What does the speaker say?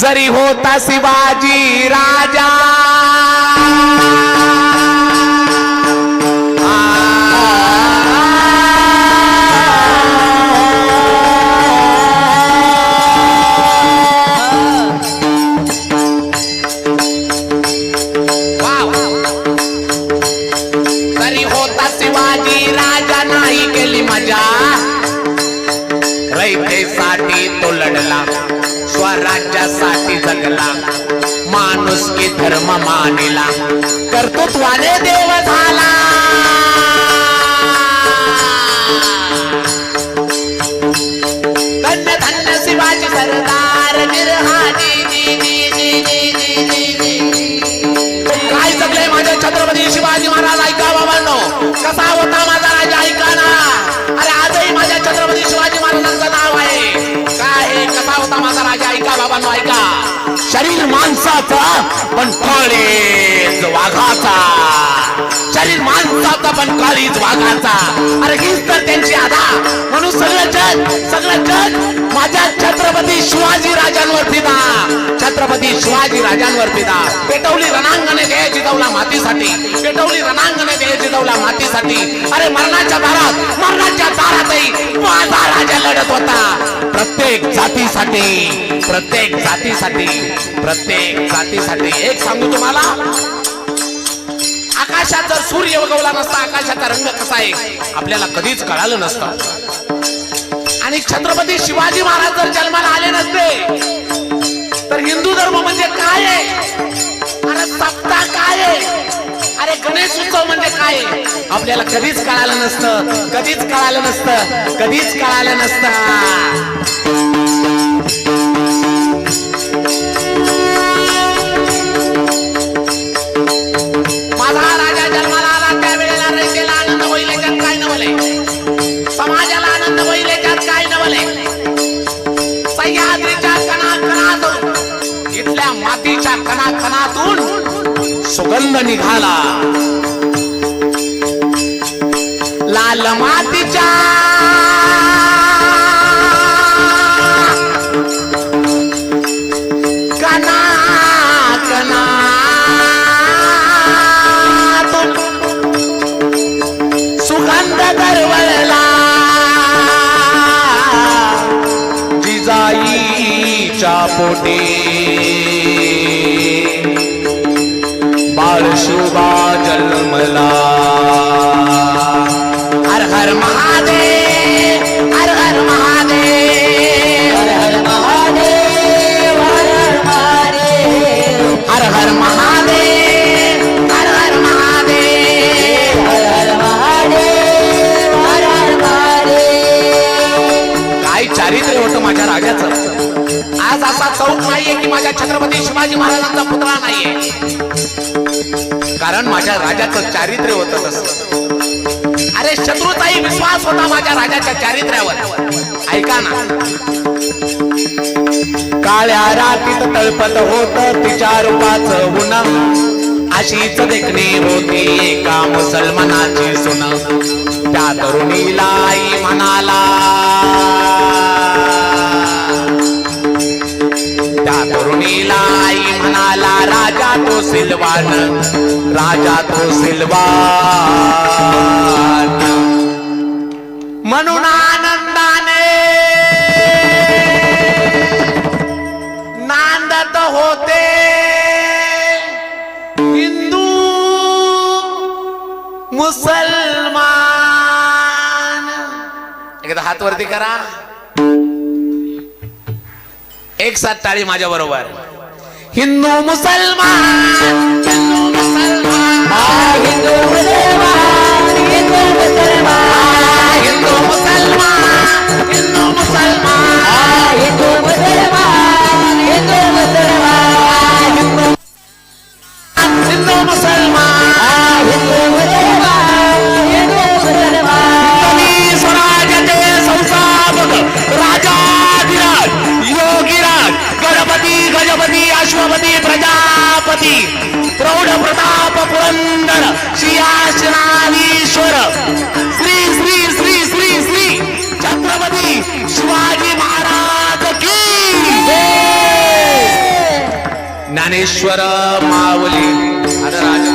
जरी होता शिवाजी राजा स्वराज्यासाठी जगला. माणूस की धर्म मानिला. कर्तृत्वाने देव झाला. धन्य धन्य शिवाजी सरदार निर्हानी. काय जगले माझे छत्रपती शिवाजी महाराज ऐका बाबांनो कसा मित्रांनो ऐका शरीर माणसाचा पण काळीज वाघाचा. शरीर माणसाचा पण काळीज वाघाचा. अरे हीच तर त्यांची आधा म्हणून सगळं जग सगळं जग माझ्या छत्रपती शिवाजी राजांवर फिदा छत्रपती शिवाजी राजांवर फिदा पेटवली रणांगणे देह जिजवला मातीसाठी. पेटवली रणांगणे देह जिजवला मातीसाठी. अरे मरणाच्या दारात मरणाच्या दारातही माझा राजा लढत होता. प्रत्येक जातीसाठी प्रत्येक जातीसाठी प्रत्येक जातीसाठी. एक सांगू तुम्हाला? आकाशात जर सूर्य उगवला नसता आकाशाचा रंग कसा आहे? आपल्याला कधीच कळालं नसतं. आणि छत्रपती शिवाजी महाराज जर जन्माला आले नसते तर हिंदू धर्म म्हणजे काय आहे? अरे सप्ताह काय आहे? गणेश उत्सव म्हणजे काय? आपल्याला कधीच कळालं नसतं कधीच कळालं नसतं कधीच कळालं नसतं. माझा राजा जन्माला आला त्यावेळेला रयतेला आनंद होईल याच्यात काय नवले समाजाला आनंद होईल काय नवले सह्याद्रीच्या इथल्या मातीच्या सुगंध निघाला. लाल मातीच्या कणा कणातून सुगंध दरवळला. जिजाईच्या पोटी बाळशुभा जन्मला हर हर महादेव। हर हर महादेव हर हर महादेव। हर हर महादेव हर हर महादेव। हर हर महादेव हर हर महादेव। काय चारित्र्य होतं माझ्या राजाचं? आज असा चौक नाहीये की माझ्या छत्रपती शिवाजी महाराजांचा पुतळा नाहीये. कारण माझ्या राजाचं चारित्र्य होत तसं. अरे शत्रूचाही विश्वास होता माझ्या राजाच्या चारित्र्यावर. ऐका ना. काळ्या रातीत तळपत होत तिच्या रूपाच उन अशीच देखणी होती एका मुसलमानाची सुन. त्या तरुणीला आई सिलवान राजा तो सिलवान। म्हणून आनंदाने नांदत होते. हिंदू मुसलमान. एकदा हात वरती करा. एक साथ टाळी माझ्या बरोबर. हिंदू मुसलमान. श्री प्रजापती प्रौढ प्रताप पुरंदर श्री आश्राधीश्वर श्री श्री श्री श्री श्री छत्रपती शिवाजी महाराज की ज्ञानेश्वर माऊली